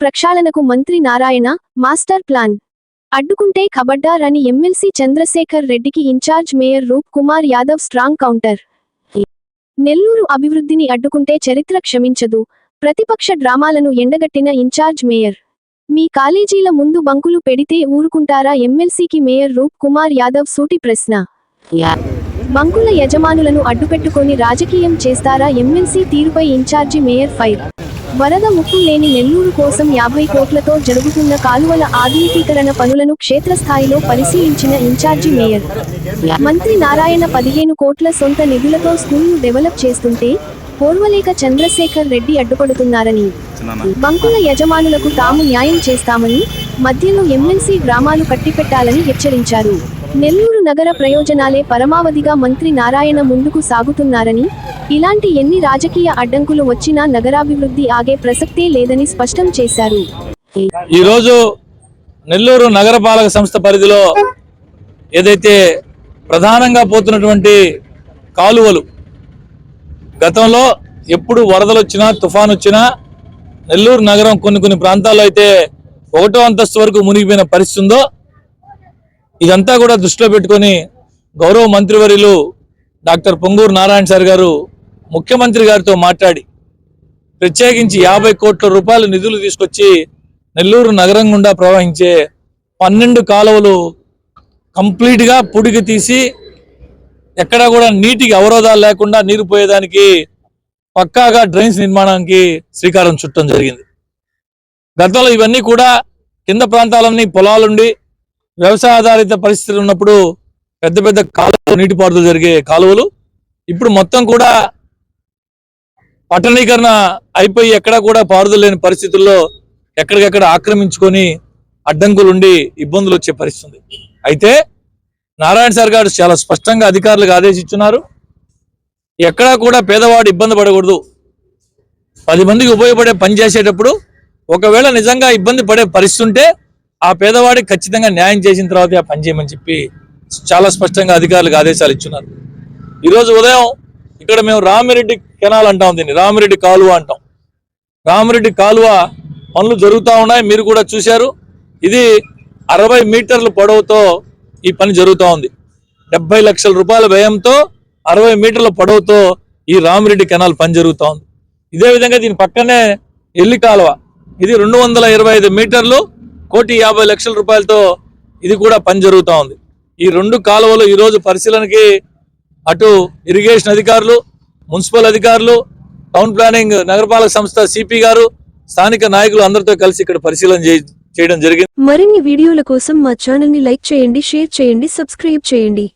ప్రక్షాళనకు మంత్రి Narayana master plan. అడ్డుకుంటే ఖబడ్డార్ అని ఎమ్మెల్సీ చంద్రశేఖర్ రెడ్డికి incharge mayor Roop Kumar Yadav strong counter. Nellore అభివృద్ధిని అడ్డుకుంటే చరిత్ర క్షమించదు. ప్రతిపక్ష డ్రామాలను ఎండగట్టిన ఇన్ఛార్జ్ మేయర్. మీ కాలేజీల ముందు బంకులు పెడితే ఊరుకుంటారా ఎమ్మెల్సీకి మేయర్ రూప్ కుమార్ యాదవ్ సూటి ప్రశ్న. బంకుల యజమానులను అడ్డుపెట్టుకొని రాజకీయం చేస్తారా ఎమ్మెల్సీ తీరుపై ఇన్ఛార్జి మేయర్ ఫైర్. వరద ముప్పు లేని నెల్లూరు కోసం యాభై కోట్లతో జరుగుతున్న కాలువల ఆధునికీకరణ పనులను క్షేత్రస్థాయిలో పరిశీలించిన ఇన్ఛార్జి మేయర్. మంత్రి నారాయణ పదిహేను కోట్ల సొంత నిధులతో స్కూల్ను డెవలప్ చేస్తుంటే ఓర్వలేక చంద్రశేఖర్ రెడ్డి అడ్డుపడుతున్నారని. బంకుల యజమానులకు తాము న్యాయం చేస్తామని మధ్యలో ఎమ్మెల్సీ గ్రామాలు కట్టిపెట్టాలని హెచ్చరించారు. నెల్లూరు నగర ప్రయోజనాలే పరమావధిగా మంత్రి నారాయణ ముందుకు సాగుతున్నారని ఇలాంటి ఎన్ని రాజకీయ అడ్డంకులు వచ్చినా నగరాభివృద్ధి ఆగే ప్రసక్తే లేదని స్పష్టం చేశారు. ఈరోజు నెల్లూరు నగరపాలక సంస్థ పరిధిలో ఏదైతే ప్రధానంగా పోతున్నటువంటి కాలువలు గతంలో ఎప్పుడు వరదలు వచ్చినా తుఫాన్ వచ్చినా నెల్లూరు నగరం కొన్ని కొన్ని ప్రాంతాల్లో అయితే ఒకటో అంతస్తు వరకు మునిగిపోయిన పరిస్థితి ఉందో ఇదంతా కూడా దృష్టిలో పెట్టుకొని గౌరవ మంత్రివర్యులు డాక్టర్ పొంగూరు నారాయణ సార్ గారు ముఖ్యమంత్రి గారితో మాట్లాడి ప్రత్యేకించి యాభై కోట్ల రూపాయల నిధులు తీసుకొచ్చి నెల్లూరు నగరం గుండా ప్రవహించే పన్నెండు కాలువలు కంప్లీట్గా పుడికి తీసి ఎక్కడా కూడా నీటికి అవరోధాలు లేకుండా నీరు పోయేదానికి పక్కాగా డ్రైన్స్ నిర్మాణానికి శ్రీకారం చుట్టడం జరిగింది. గతంలో ఇవన్నీ కూడా కింద ప్రాంతాలన్నీ పొలాలుండి వ్యవసాయ ఆధారిత పరిస్థితులు ఉన్నప్పుడు పెద్ద పెద్ద కాలువలు నీటిపారుదల జరిగే కాలువలు ఇప్పుడు మొత్తం కూడా పట్టణీకరణ అయిపోయి ఎక్కడా కూడా పారుదల లేని పరిస్థితుల్లో ఎక్కడికెక్కడ ఆక్రమించుకొని అడ్డంకులుండి ఇబ్బందులు వచ్చే పరిస్థితి ఉంది అయితే నారాయణ సార్ గారు చాలా స్పష్టంగా అధికారులకు ఆదేశిస్తున్నారు ఎక్కడా కూడా పేదవాడు ఇబ్బంది పడకూడదు. పది మందికి ఉపయోగపడే పని చేసేటప్పుడు ఒకవేళ నిజంగా ఇబ్బంది పడే పరిస్థితి ఉంటే ఆ పేదవాడికి ఖచ్చితంగా న్యాయం చేసిన తర్వాత ఆ పని చేయమని చెప్పి చాలా స్పష్టంగా అధికారులకు ఆదేశాలు ఇచ్చున్నారు. ఈరోజు ఉదయం ఇక్కడ మేము రామిరెడ్డి కెనాల్ అంటాం దీన్ని. రామిరెడ్డి కాలువ అంటాం. రామిరెడ్డి కాలువ పనులు జరుగుతూ ఉన్నాయి. మీరు కూడా చూశారు. ఇది అరవై మీటర్ల పొడవుతో ఈ పని జరుగుతూ ఉంది. డెబ్బై లక్షల రూపాయల వ్యయంతో అరవై మీటర్ల పొడవుతో ఈ రామిరెడ్డి కెనాల్ పని జరుగుతూ ఉంది. ఇదే విధంగా దీని పక్కనే ఎల్లి కాలువ. ఇది రెండు వందల ఇరవై ఐదు మీటర్లు కోటి యాభై లక్షల రూపాయలతో ఇది కూడా పని జరుగుతూ ఉంది. ఈ రెండు కాలువలు ఈరోజు పరిశీలనకి అటు ఇరిగేషన్ అధికారులు మున్సిపల్ అధికారులు టౌన్ ప్లానింగ్ నగరపాలక సంస్థ సిపి గారు స్థానిక నాయకులు అందరితో కలిసి ఇక్కడ పరిశీలన చేయడం జరిగింది. మరిన్ని వీడియోల కోసం మా ఛానల్ని లైక్ చేయండి షేర్ చేయండి సబ్స్క్రైబ్ చేయండి.